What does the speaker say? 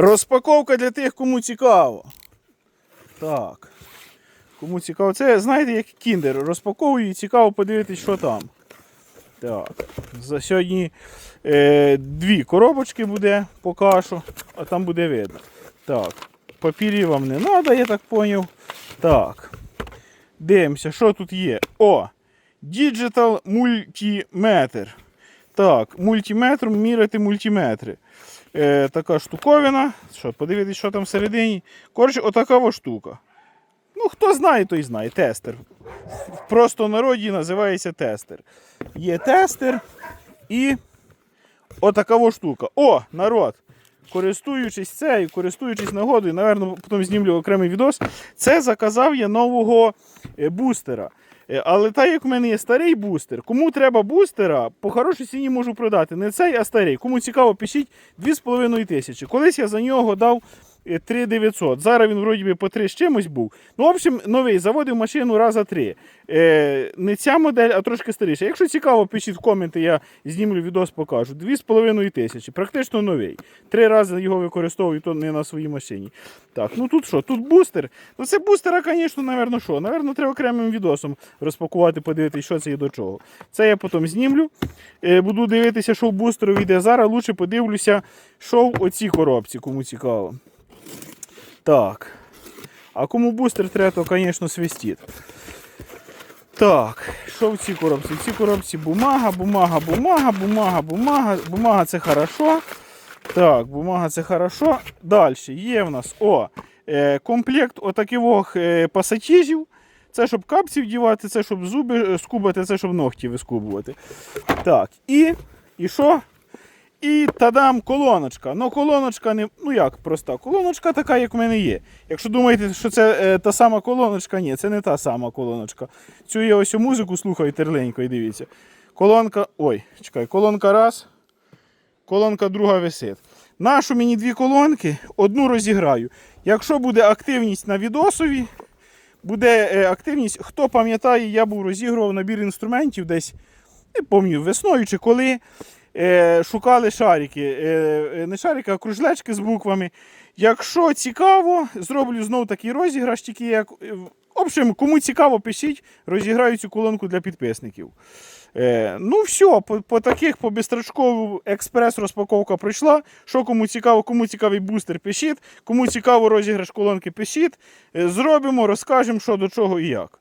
Розпаковка для тих, кому цікаво. Так. Кому цікаво. Це, знаєте, як кіндер. Розпаковую і цікаво подивитись, що там. Так. За сьогодні е, дві коробочки буде поки що, а там буде видно. Так. Папірів вам не треба, я так зрозумів. Так. Дивимося, що тут є. О! Digital Multimeter. Так, мультиметр, міряти мультиметри. Е, така штуковина. Що, подивитись, що там всередині. Коротше, отака ось штука. Ну, хто знає, той знає. Тестер. В просто народі називається тестер. Є тестер і отака ось штука. О, народ! Користуючись цією, користуючись нагодою, напевно, потім знімлю окремий відос. Це заказав я нового е, бустера. Е, Але так як в мене є старий бустер, кому треба бустера, по хорошій ціні можу продати. Не цей, а старий. Кому цікаво, пишіть 2,5 тисячі. Колись я за нього дав 3900. Зараз він вроді би по 3 з чимось був. Ну, в общем, новий заводив машину раза 3. Е, не ця модель, а трошки старіша. Якщо цікаво, пишіть в коменти, я знімлю відос, покажу. 2,5 тисячі. Практично новий. Три рази його використовую, то не на своїй машині. Так, ну тут що? Тут бустер. Ну це бустера, звісно, напевно, що? Напевно, треба окремим відосом розпакувати, подивитися, що це і до чого. Це я потім знімлю. Е, буду дивитися, що в бустеру йде. Зараз лучше подивлюся, що в оцій коробці, кому цікаво. Так. А кому бустер треба, то, звісно, свистить. Так, що в цій коробці? В цій коробці бумага, бумага, бумага, бумага, бумага. Бумага це хорошо. Так, бумага це хорошо. Далі є в нас о, е, комплект отаких е, пасатіжів. Це щоб капці вдівати, це щоб зуби е, скубати, це щоб ногті вискубувати. Так, і, і що? І тадам колоночка. Ну, колоночка не. Ну як проста. Колоночка така, як в мене є. Якщо думаєте, що це е, та сама колоночка, ні, це не та сама колоночка. Цю я ось музику слухаю терленько і дивіться. Колонка. Ой, чекай, колонка раз. Колонка друга висить. Нашу мені дві колонки, одну розіграю. Якщо буде активність на відосові, буде е, активність. Хто пам'ятає, я був розігрував набір інструментів десь, не пам'ятаю, весною чи коли. Е, шукали шарики. Е, е, не шарики, а кружлечки з буквами. Якщо цікаво, зроблю знов такий розіграш, тільки як. В общем, кому цікаво, пишіть, розіграю цю колонку для підписників. Е, ну, все, по, по таких по безстрочкову експрес-розпаковка пройшла. Що кому цікаво, кому цікавий бустер, пишіть. Кому цікаво розіграш колонки, пишіть. Е, зробимо, розкажемо, що до чого і як.